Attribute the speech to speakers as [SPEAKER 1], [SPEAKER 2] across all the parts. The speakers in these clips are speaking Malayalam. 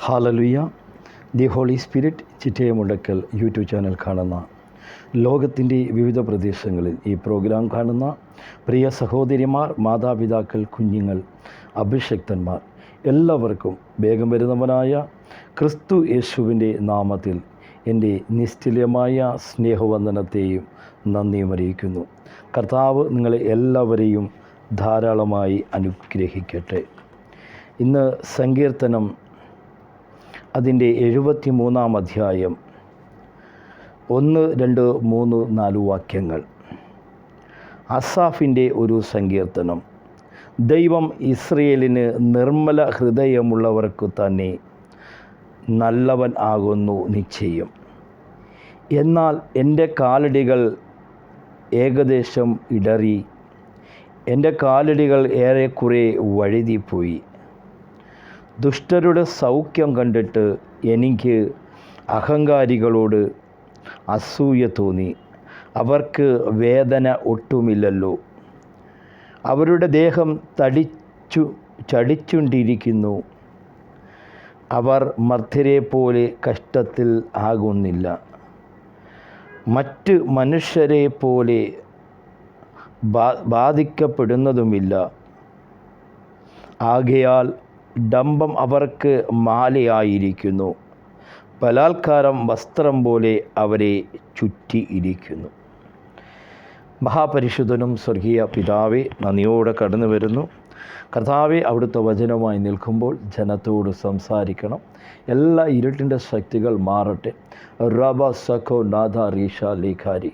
[SPEAKER 1] Hallelujah the holy spirit Chittayamundakkal YouTube channel കാണുന്ന ലോകത്തിന്റെ വിവിധ പ്രദേശങ്ങളിൽ ഈ പ്രോഗ്രാം കാണുന്ന പ്രിയ സഹോദരിമാർ മാതാപിതാക്കൾ കുഞ്ഞുങ്ങൾ അഭിഷക്തന്മാർ എല്ലാവർക്കും വേഗം വരുന്നവനായ ക്രിസ്തു യേശുവിന്റെ നാമത്തിൽ എന്റെ നിശ്ചലമായ സ്നേഹവന്ദനത്തെയും നന്ദിയും അറിയിക്കുന്നു. കർത്താവ് നിങ്ങളെ എല്ലാവരെയും ധാരാളമായി അനുഗ്രഹിക്കട്ടെ. ഇന്ന് സങ്കീർത്തനം അതിന്റെ എഴുപത്തി മൂന്നാം അധ്യായം. ഒന്ന് രണ്ട് മൂന്ന് നാല് വാക്യങ്ങൾ. അസാഫിന്റെ ഒരു സങ്കീർത്തനം. ദൈവം ഇസ്രയേലിന് നിർമ്മല ഹൃദയമുള്ളവർക്ക് തന്നെ നല്ലവൻ ആകുന്നു നിശ്ചയം. എന്നാൽ എന്റെ കാലടികൾ ഏകദേശം ഇടറി. എന്റെ കാലടികൾ ഏറെക്കുറെ വഴുതിപ്പോയി. ദുഷ്ടരുടെ സൗഖ്യം കണ്ടിട്ട് എനിക്ക് അഹങ്കാരികളോട് അസൂയ തോന്നി. അവർക്ക് വേദന ഒട്ടുമില്ലല്ലോ. അവരുടെ ദേഹം തടിച്ചു ചടിച്ചുണ്ടിരിക്കുന്നു അവർ മർത്യരെ പോലെ കഷ്ടത്തിൽ ആകുന്നില്ല. മറ്റ് മനുഷ്യരെ പോലെ ബാധിക്കപ്പെടുന്നതുമില്ല. ആകയാൽ ഡംബം അവർക്ക് മാലയായിരിക്കുന്നു. ബലാത്കാരം വസ്ത്രം പോലെ അവരെ ചുറ്റിയിരിക്കുന്നു മഹാപരിശുദ്ധനും സ്വർഗീയ പിതാവെ നന്ദിയോടെ കടന്നു വരുന്നു. കർത്താവെ അവിടുത്തെ വചനമായി നിൽക്കുമ്പോൾ ജനത്തോട് സംസാരിക്കണം. എല്ലാ ഇരുട്ടിന്റെ ശക്തികൾ മാറട്ടെ. റബ സഖോ നാഥ റീഷ ലേഖാരി.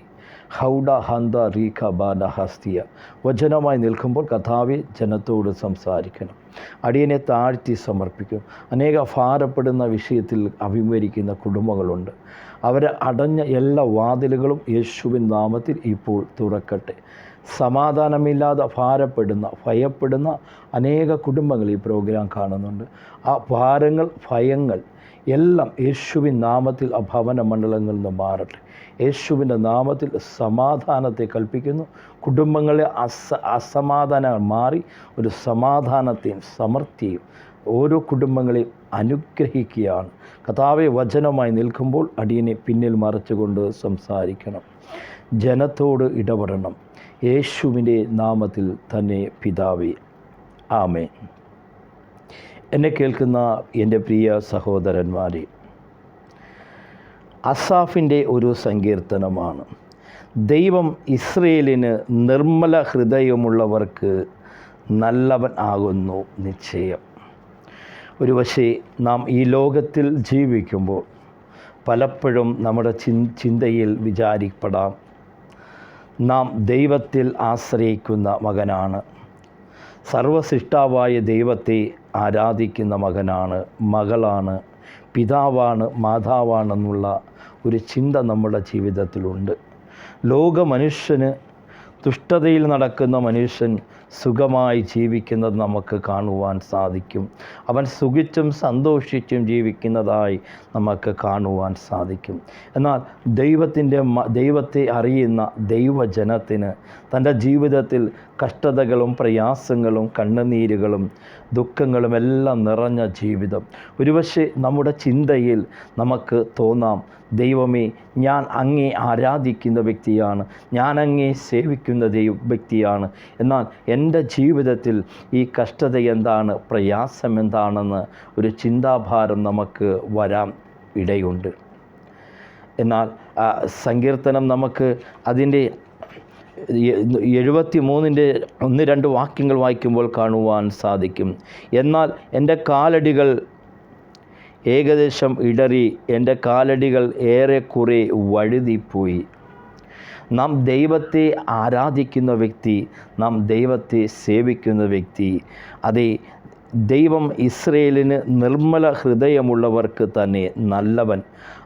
[SPEAKER 1] ഹൗഡ ഹന്ത റീഖ ബാന ഹസ്തിയ. വചനമായി നിൽക്കുമ്പോൾ കഥാവി ജനത്തോട് സംസാരിക്കണം. അടിയനെ താഴ്ത്തി സമർപ്പിക്കും. അനേക ഭാരപ്പെടുന്ന വിഷയത്തിൽ അഭിമുഖീകരിക്കുന്ന കുടുംബങ്ങളുണ്ട്. അവരെ അടഞ്ഞ എല്ലാ വാതിലുകളും യേശുവിൻ നാമത്തിൽ ഇപ്പോൾ തുറക്കട്ടെ. സമാധാനമില്ലാതെ ഭാരപ്പെടുന്ന ഭയപ്പെടുന്ന അനേക കുടുംബങ്ങൾ ഈ പ്രോഗ്രാം കാണുന്നുണ്ട്. ആ ഭാരങ്ങൾ ഭയങ്ങൾ എല്ലാം യേശുവിൻ നാമത്തിൽ ആ ഭവന മണ്ഡലങ്ങളിൽ നിന്ന് മാറട്ടെ. യേശുവിന്റെ നാമത്തിൽ സമാധാനത്തെ കൽപ്പിക്കുന്നു. കുടുംബങ്ങളെ അസ അസമാധാനങ്ങൾ മാറി ഒരു സമാധാനത്തെയും സമൃദ്ധിയും ഓരോ കുടുംബങ്ങളെയും അനുഗ്രഹിക്കുകയാണ്. കഥാവെ വചനമായി നിൽക്കുമ്പോൾ അടിയനെ പിന്നിൽ മറച്ചുകൊണ്ട് സംസാരിക്കണം. ജനത്തോട് ഇടപെടണം. യേശുവിന്റെ നാമത്തിൽ തന്നെ പിതാവേ ആമേ എന്നെ കേൾക്കുന്ന എന്റെ പ്രിയ സഹോദരന്മാരെ അസാഫിന്റെ ഒരു സങ്കീർത്തനമാണ്. ദൈവം ഇസ്രയേലിന് നിർമ്മല ഹൃദയമുള്ളവർക്ക് നല്ലവൻ ആകുന്നു നിശ്ചയം. ഒരു പക്ഷേ നാം ഈ ലോകത്തിൽ ജീവിക്കുമ്പോൾ പലപ്പോഴും നമ്മുടെ ചിന്തയിൽ വിചാരിപ്പെടാം നാം ദൈവത്തിൽ ആശ്രയിക്കുന്ന മകനാണ്. സർവസൃഷ്ടാവായ ദൈവത്തെ ആരാധിക്കുന്ന മകനാണ് മകളാണ്. പിതാവാണ് മാതാവാണെന്നുള്ള ഒരു ചിന്ത നമ്മുടെ ജീവിതത്തിലുണ്ട്. ലോക മനുഷ്യന് ദുഷ്ടതയിൽ നടക്കുന്ന മനുഷ്യൻ സുഖമായി ജീവിക്കുന്നത് നമുക്ക് കാണുവാൻ സാധിക്കും. അവൻ സുഖിച്ചും സന്തോഷിച്ചും ജീവിക്കുന്നതായി നമുക്ക് കാണുവാൻ സാധിക്കും. എന്നാൽ ദൈവത്തിന്റെ ദൈവത്തെ അറിയുന്ന ദൈവജനത്തിന് തന്റെ ജീവിതത്തിൽ കഷ്ടതകളും പ്രയാസങ്ങളും കണ്ണുനീരുകളും ദുഃഖങ്ങളും എല്ലാം നിറഞ്ഞ ജീവിതം. ഒരുപക്ഷെ നമ്മുടെ ചിന്തയിൽ നമുക്ക് തോന്നാം ദൈവമേ ഞാൻ അങ്ങേ ആരാധിക്കുന്ന വ്യക്തിയാണ്. ഞാൻ അങ്ങേ സേവിക്കുന്ന ദൈവ വ്യക്തിയാണ്. എന്നാൽ എന്റെ ജീവിതത്തിൽ ഈ കഷ്ടത എന്താണ് പ്രയാസം എന്താണെന്ന് ഒരു ചിന്താഭാരം നമുക്ക് വരാൻ ഇടയുണ്ട്. എന്നാൽ സങ്കീർത്തനം നമുക്ക് അതിന്റെ എഴുപത്തി മൂന്നിന്റെ ഒന്ന് രണ്ട് വാക്യങ്ങൾ വായിക്കുമ്പോൾ കാണുവാൻ സാധിക്കും. എന്നാൽ എന്റെ കാലടികൾ ഏകദേശം ഇടറി എന്റെ കാലടികൾ ഏറെക്കുറെ വഴുതിപ്പോയി. നാം ദൈവത്തെ ആരാധിക്കുന്ന വ്യക്തി നാം ദൈവത്തെ സേവിക്കുന്ന വ്യക്തി. അതെ ദൈവം ഇസ്രയേലിന് നിർമ്മല ഹൃദയമുള്ളവർക്ക് തന്നെ നല്ലവൻ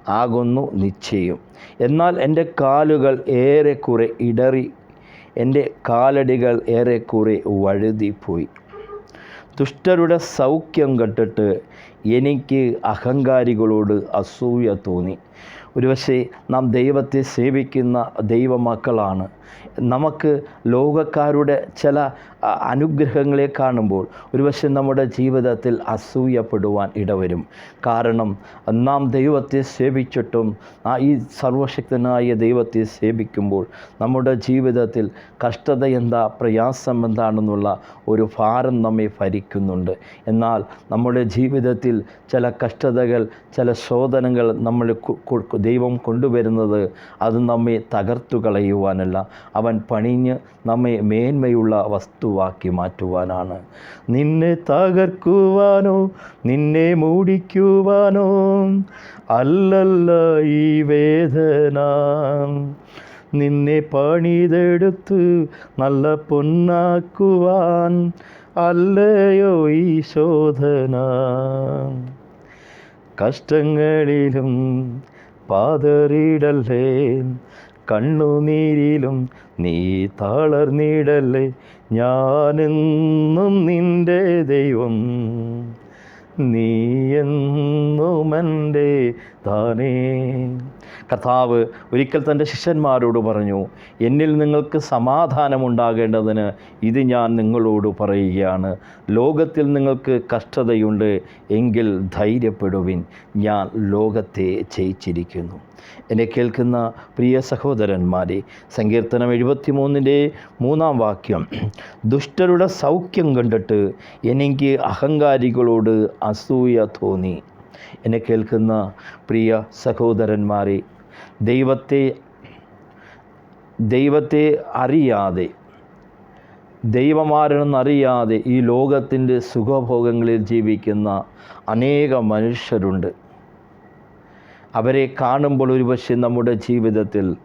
[SPEAKER 1] ആകുന്നു നിശ്ചയം. എന്നാൽ എന്റെ കാലുകൾ ഏറെക്കുറെ ഇടറി എന്റെ കാലടികൾ ഏറെക്കുറെ വഴുതിപ്പോയി. ദുഷ്ടരുടെ സൗഖ്യം കണ്ടിട്ട് എനിക്ക് അഹങ്കാരികളോട് അസൂയ തോന്നി. ഒരുപക്ഷെ നാം ദൈവത്തെ സേവിക്കുന്ന ദൈവമക്കളാണ്. നമുക്ക് ലോകക്കാരുടെ ചില അനുഗ്രഹങ്ങളെ കാണുമ്പോൾ ഒരുപക്ഷെ നമ്മുടെ ജീവിതത്തിൽ അസൂയപ്പെടുവാൻ ഇടവരും. കാരണം നാം ദൈവത്തെ സേവിച്ചിട്ടും ആ ഈ സർവശക്തനായ ദൈവത്തെ സേവിക്കുമ്പോൾ നമ്മുടെ ജീവിതത്തിൽ കഷ്ടത എന്താ പ്രയാസം എന്താണെന്നുള്ള ഒരു ഭാരം നമ്മെ ഭരിക്കുന്നുണ്ട്. എന്നാൽ നമ്മുടെ ജീവിതത്തിൽ ചില കഷ്ടതകൾ ചില ശോധനകൾ നമ്മൾ ദൈവം കൊണ്ടുവരുന്നത് അത് നമ്മെ തകർത്തു കളയുവാനല്ല അവൻ പണിഞ്ഞ് നമ്മെ മേന്മയുള്ള വസ്തുവാക്കി മാറ്റുവാനാണ്. നിന്നെ തകർക്കുവാനോ നിന്നെ മൂടിക്കുവാനോ അല്ലല്ല ഈ വേദന. നിന്നെ പണിതെടുത്ത് നല്ല പൊന്നാക്കുവാൻ അല്ലയോ ഈ ശോധന. കഷ്ടങ്ങളിലും പാതറിയിടല്ലേ കണ്ണുനീരിലും നീ തളർന്നിടല്ലേ ഞാനെന്നും നിന്റെ ദൈവം. നീ എന്നും എന്റെ താനേ. കർത്താവ് ഒരിക്കൽ തന്റെ ശിഷ്യന്മാരോട് പറഞ്ഞു എന്നിൽ നിങ്ങൾക്ക് സമാധാനമുണ്ടാകേണ്ടതിന് ഇത് ഞാൻ നിങ്ങളോട് പറയുകയാണ്. ലോകത്തിൽ നിങ്ങൾക്ക് കഷ്ടതയുണ്ട് എങ്കിൽ ധൈര്യപ്പെടുവിൻ. ഞാൻ ലോകത്തെ ജയിച്ചിരിക്കുന്നു. എന്നെ കേൾക്കുന്ന പ്രിയ സഹോദരന്മാരെ സങ്കീർത്തനം എഴുപത്തിമൂന്നിന്റെ മൂന്നാം വാക്യം ദുഷ്ടരുടെ സൗഖ്യം കണ്ടിട്ട് എനിക്ക് അഹങ്കാരികളോട് അസൂയ തോന്നി. എന്നെ കേൾക്കുന്ന പ്രിയ സഹോദരന്മാരെ ദൈവത്തെ ദൈവത്തെ അറിയാതെ ദൈവമാരെന്നറിയാതെ ഈ ലോകത്തിന്റെ സുഖഭോഗങ്ങളിൽ ജീവിക്കുന്ന അനേക മനുഷ്യരുണ്ട്. അവരെ കാണുമ്പോൾ ഒരുപക്ഷെ നമ്മുടെ ജീവിതത്തിൽ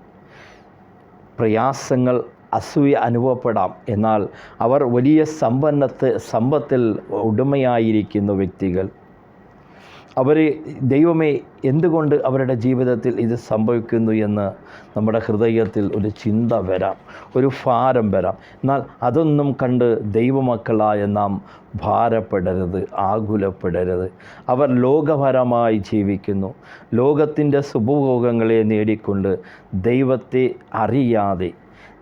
[SPEAKER 1] പ്രയാസങ്ങൾ അസൂയ അനുഭവപ്പെടാം. എന്നാൽ അവർ വലിയ സമ്പന്നത്ത് സമ്പത്തിൽ ഉടമയായിരിക്കുന്ന വ്യക്തികൾ. അവർ ദൈവമേ എന്തുകൊണ്ട് അവരുടെ ജീവിതത്തിൽ ഇത് സംഭവിക്കുന്നു എന്ന് നമ്മുടെ ഹൃദയത്തിൽ ഒരു ചിന്ത വരാം ഒരു ഭാരം വരാം. എന്നാൽ അതൊന്നും കണ്ട് ദൈവമക്കളായ നാം ഭാരപ്പെടരുത് ആകുലപ്പെടരുത്. അവർ ലോകപരമായി ജീവിക്കുന്നു. ലോകത്തിന്റെ സുഭഭോഗങ്ങളെ നേടിക്കൊണ്ട് ദൈവത്തെ അറിയാതെ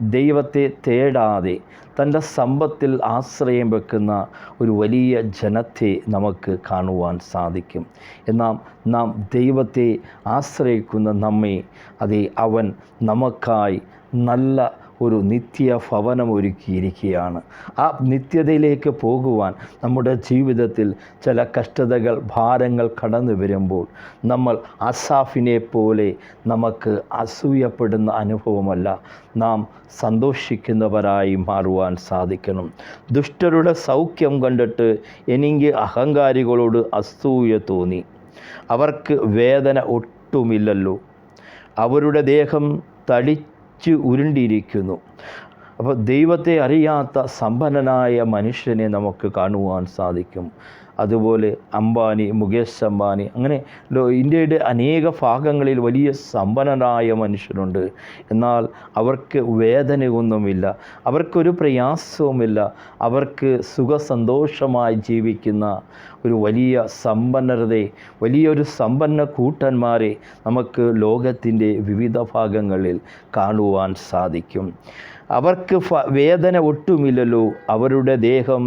[SPEAKER 1] ദൈവത്തെ തേടാതെ തന്റെ സമ്പത്തിൽ ആശ്രയം വെക്കുന്ന ഒരു വലിയ ജനത്തെ നമുക്ക് കാണുവാൻ സാധിക്കും. എന്നാൽ നാം ദൈവത്തെ ആശ്രയിക്കുന്ന നമ്മെ അതെ അവൻ നമുക്കായി നല്ല ഒരു നിത്യ ഭവനം ഒരുക്കിയിരിക്കുകയാണ്. ആ നിത്യതയിലേക്ക് പോകുവാൻ നമ്മുടെ ജീവിതത്തിൽ ചില കഷ്ടതകൾ ഭാരങ്ങൾ കടന്നു വരുമ്പോൾ നമ്മൾ അസാഫിനെ പോലെ നമുക്ക് അസൂയപ്പെടുന്ന അനുഭവമല്ല. നാം സന്തോഷിക്കുന്നവരായി മാറുവാൻ സാധിക്കണം. ദുഷ്ടരുടെ സൗഖ്യം കണ്ടിട്ട് എനിക്ക് അഹങ്കാരികളോട് അസൂയ തോന്നി. അവർക്ക് വേദന ഒട്ടുമില്ലല്ലോ. അവരുടെ ദേഹം തടിച്ച് ഉരുണ്ടിരിക്കുന്നു അപ്പോൾ ദൈവത്തെ അറിയാത്ത സമ്പന്നനായ മനുഷ്യനെ നമുക്ക് കാണുവാൻ സാധിക്കും. അതുപോലെ അംബാനി മുകേഷ് അംബാനി അങ്ങനെ ഇന്ത്യയുടെ അനേക ഭാഗങ്ങളിൽ വലിയ സമ്പന്നരായ മനുഷ്യരുണ്ട്. എന്നാൽ അവർക്ക് വേദനയൊന്നുമില്ല അവർക്കൊരു പ്രയാസവുമില്ല അവർക്ക് സുഖസന്തോഷമായി ജീവിക്കുന്ന ഒരു വലിയ സമ്പന്നരതെ വലിയൊരു സമ്പന്ന കൂട്ടന്മാരെ നമുക്ക് ലോകത്തിന്റെ വിവിധ ഭാഗങ്ങളിൽ കാണുവാൻ സാധിക്കും. അവർക്ക് വേദന ഒട്ടുമില്ലല്ലോ അവരുടെ ദേഹം